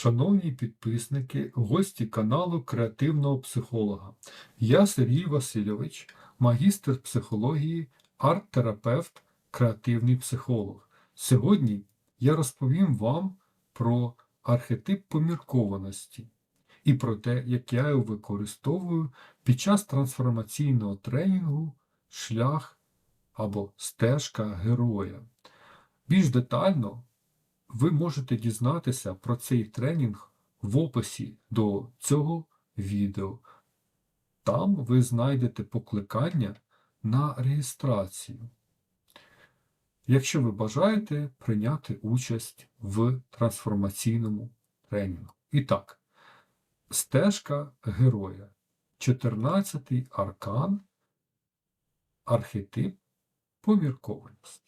Шановні підписники, гості каналу Креативного психолога. Я Сергій Васильович, магістр психології, арт-терапевт, креативний психолог. Сьогодні я розповім вам про архетип поміркованості і про те, як я його використовую під час трансформаційного тренінгу шлях або стежка героя. Більш детально ви можете дізнатися про цей тренінг в описі до цього відео. Там ви знайдете покликання на реєстрацію. Якщо ви бажаєте прийняти участь в трансформаційному тренінгу. І так, стежка героя, 14 аркан, архетип поміркованості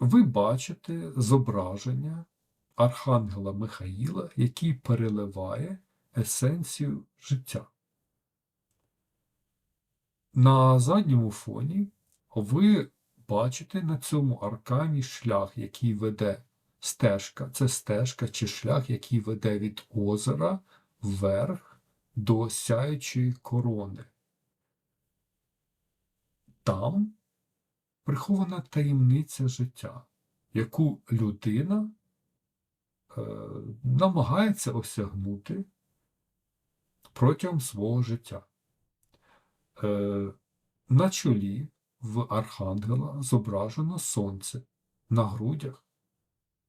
ви бачите зображення Архангела Михаїла, який переливає есенцію життя. На задньому фоні ви бачите на цьому аркані шлях, який веде стежка. Це стежка чи шлях, який веде від озера вверх до сяючої корони. Там прихована таємниця життя, яку людина е, намагається осягнути протягом свого життя. Е, на чолі в Архангела зображено сонце, на грудях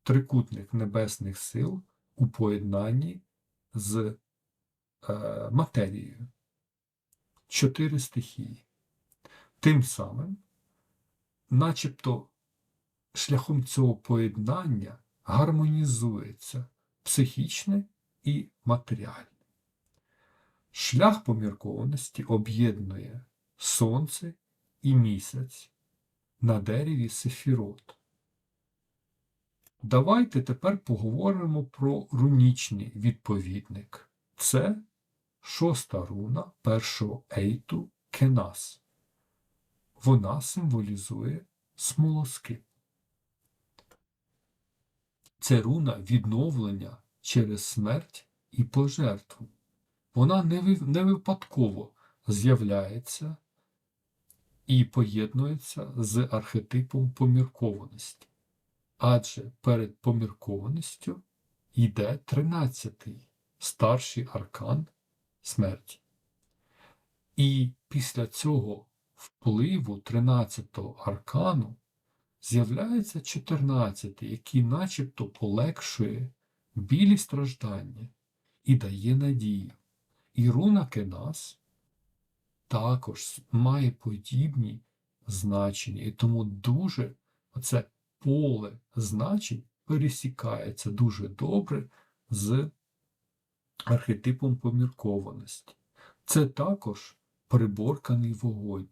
трикутник небесних сил у поєднанні з е, матерією. Чотири стихії. Тим самим начебто шляхом цього поєднання гармонізується психічне і матеріальне. Шлях поміркованості об'єднує сонце і місяць на дереві Сефірот. Давайте тепер поговоримо про рунічний відповідник. Це шоста руна першого ейту Кенас вона символізує смолоскип. Це руна відновлення через смерть і пожертву. Вона не випадково з'являється і поєднується з архетипом поміркованості. Адже перед поміркованістю йде тринадцятий старший аркан смерті. І після цього впливу 13-го аркану з'являється 14-й, який начебто полегшує білі страждання і дає надію. І руна Кенас також має подібні значення, і тому дуже оце поле значень пересікається дуже добре з архетипом поміркованості. Це також приборканий вогонь.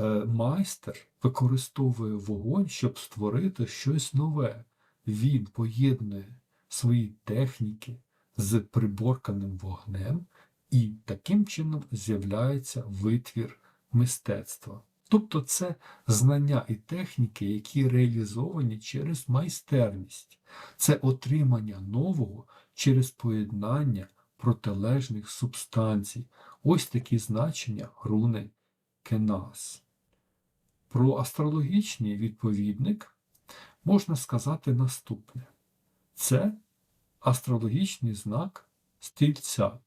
Е, майстер використовує вогонь, щоб створити щось нове. Він поєднує свої техніки з приборканим вогнем, і таким чином з'являється витвір мистецтва. Тобто це знання і техніки, які реалізовані через майстерність, це отримання нового через поєднання протилежних субстанцій. Ось такі значення руни Кенас. Про астрологічний відповідник можна сказати наступне: це астрологічний знак стільця,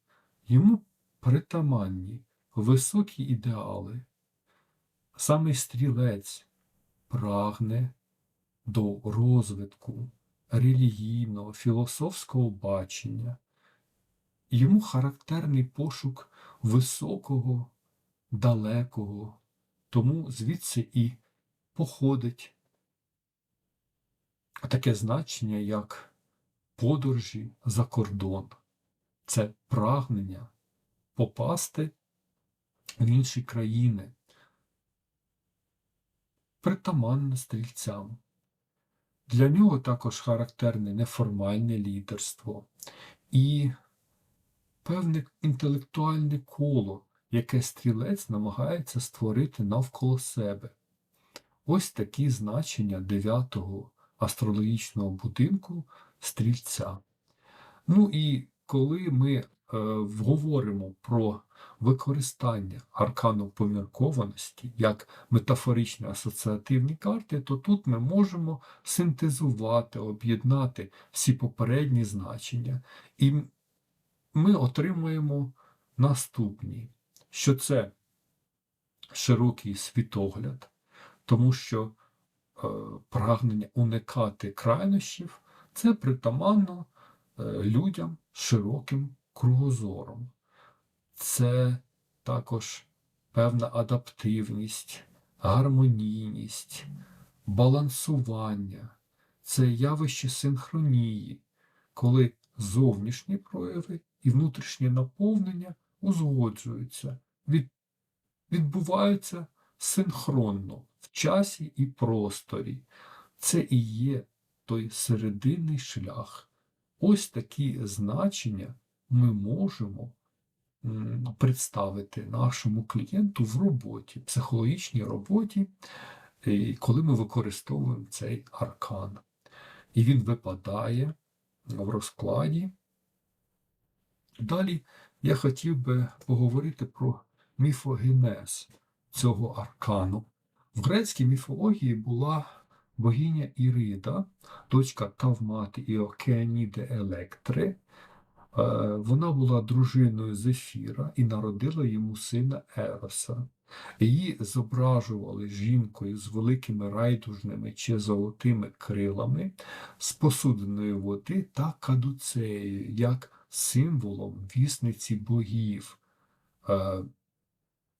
йому притаманні високі ідеали. Саме стрілець прагне до розвитку релігійного, філософського бачення, йому характерний пошук високого, далекого. Тому звідси і походить таке значення, як подорожі за кордон. Це прагнення попасти в інші країни, притаманне стрільцям. Для нього також характерне неформальне лідерство і певне інтелектуальне коло, яке стрілець намагається створити навколо себе. Ось такі значення дев'ятого астрологічного будинку стрільця. Ну і коли ми е, говоримо про використання аркану поміркованості як метафоричні асоціативні карти, то тут ми можемо синтезувати, об'єднати всі попередні значення, і ми отримуємо наступні, що це широкий світогляд, тому що е, прагнення уникати крайнощів це притаманно е, людям широким кругозором. Це також певна адаптивність, гармонійність, балансування, це явище синхронії, коли зовнішні прояви і внутрішнє наповнення узгоджуються, від, відбуваються синхронно в часі і просторі. Це і є той серединний шлях. Ось такі значення ми можемо представити нашому клієнту в роботі, психологічній роботі, коли ми використовуємо цей аркан. І він випадає в розкладі. Далі я хотів би поговорити про міфогенез цього аркану. В грецькій міфології була богиня Ірида, дочка Тавмати і Океаніди Електри. Е, Вона була дружиною Зефіра і народила йому сина Ероса. Її зображували жінкою з великими райдужними чи золотими крилами, з посудиною води та кадуцеєю, як символом вісниці богів. Е,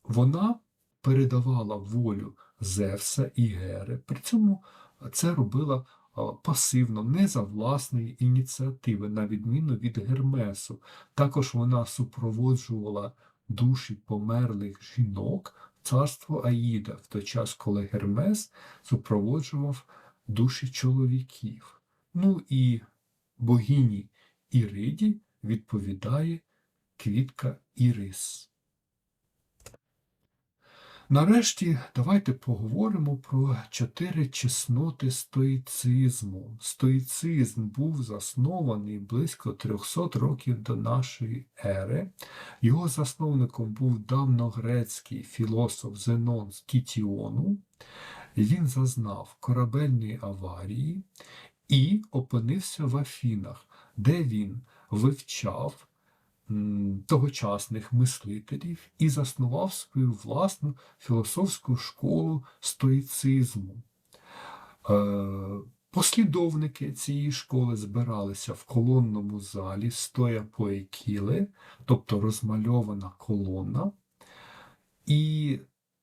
Вона передавала волю Зевса і Гери. При цьому це робила е, пасивно, не за власної ініціативи, на відміну від Гермесу. Також вона супроводжувала душі померлих жінок в царство Аїда, в той час, коли Гермес супроводжував душі чоловіків. Ну і богині Іриді відповідає квітка Ірис. Нарешті давайте поговоримо про чотири чесноти стоїцизму. Стоїцизм був заснований близько 300 років до нашої ери. Його засновником був давньогрецький філософ Зенон з Кітіону. Він зазнав корабельної аварії і опинився в Афінах, де він вивчав тогочасних мислителів і заснував свою власну філософську школу стоїцизму. Е, Послідовники цієї школи збиралися в колонному залі стоя поекіли, тобто розмальована колона, і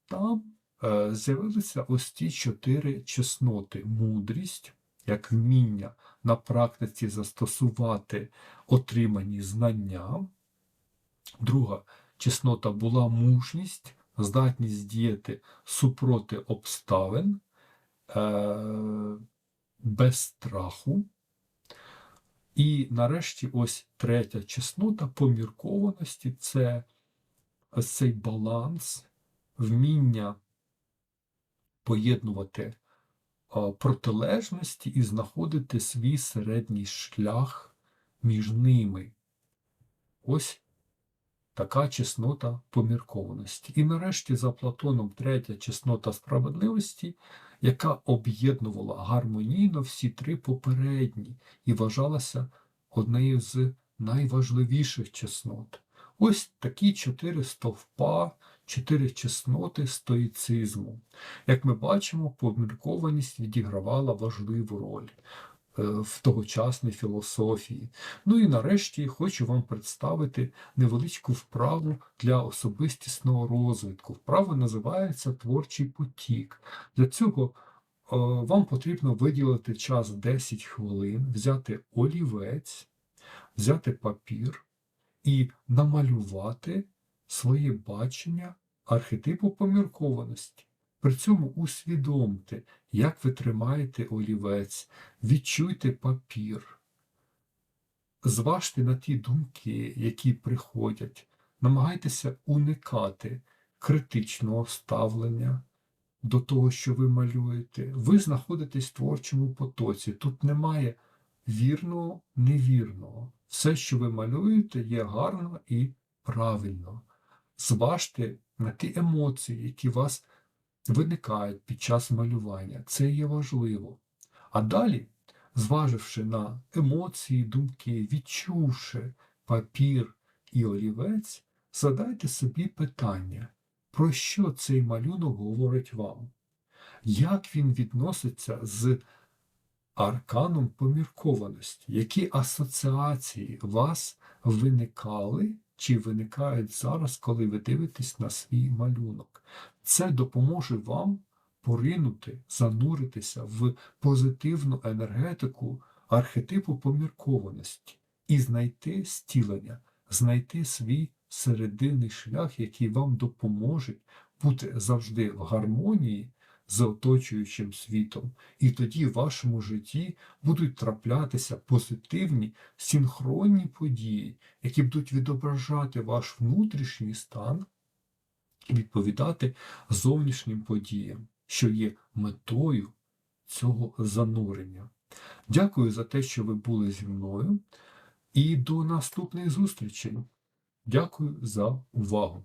там е, з'явилися ось ті чотири чесноти: мудрість, як вміння на практиці застосувати отримані знання. Друга чеснота була мужність, здатність діяти супроти обставин, е, без страху. І нарешті ось третя чеснота поміркованості це цей баланс, вміння поєднувати протилежності і знаходити свій середній шлях між ними. Ось така чеснота поміркованості. І нарешті за Платоном третя чеснота справедливості, яка об'єднувала гармонійно всі три попередні і вважалася однією з найважливіших чеснот. Ось такі чотири стовпа, чотири чесноти стоїцизму. Як ми бачимо, поміркованість відігравала важливу роль е, в тогочасній філософії. Ну і нарешті хочу вам представити невеличку вправу для особистісного розвитку. Вправа називається Творчий потік. Для цього е, вам потрібно виділити час 10 хвилин, взяти олівець, взяти папір і намалювати своє бачення архетипу поміркованості. При цьому усвідомте, як ви тримаєте олівець, відчуйте папір, зважте на ті думки, які приходять, намагайтеся уникати критичного ставлення до того, що ви малюєте. Ви знаходитесь в творчому потоці. Тут немає вірного, невірного. Все, що ви малюєте, є гарно і правильно. Зважте на ті емоції, які у вас виникають під час малювання. Це є важливо. А далі, зваживши на емоції, думки, відчувши папір і олівець, задайте собі питання, про що цей малюнок говорить вам? Як він відноситься з арканом поміркованості? Які асоціації вас виникали чи виникають зараз, коли ви дивитесь на свій малюнок? Це допоможе вам поринути, зануритися в позитивну енергетику архетипу поміркованості і знайти стілення, знайти свій серединний шлях, який вам допоможе бути завжди в гармонії з оточуючим світом. І тоді в вашому житті будуть траплятися позитивні синхронні події, які будуть відображати ваш внутрішній стан і відповідати зовнішнім подіям, що є метою цього занурення. Дякую за те, що ви були зі мною, і до наступних зустрічей. Дякую за увагу.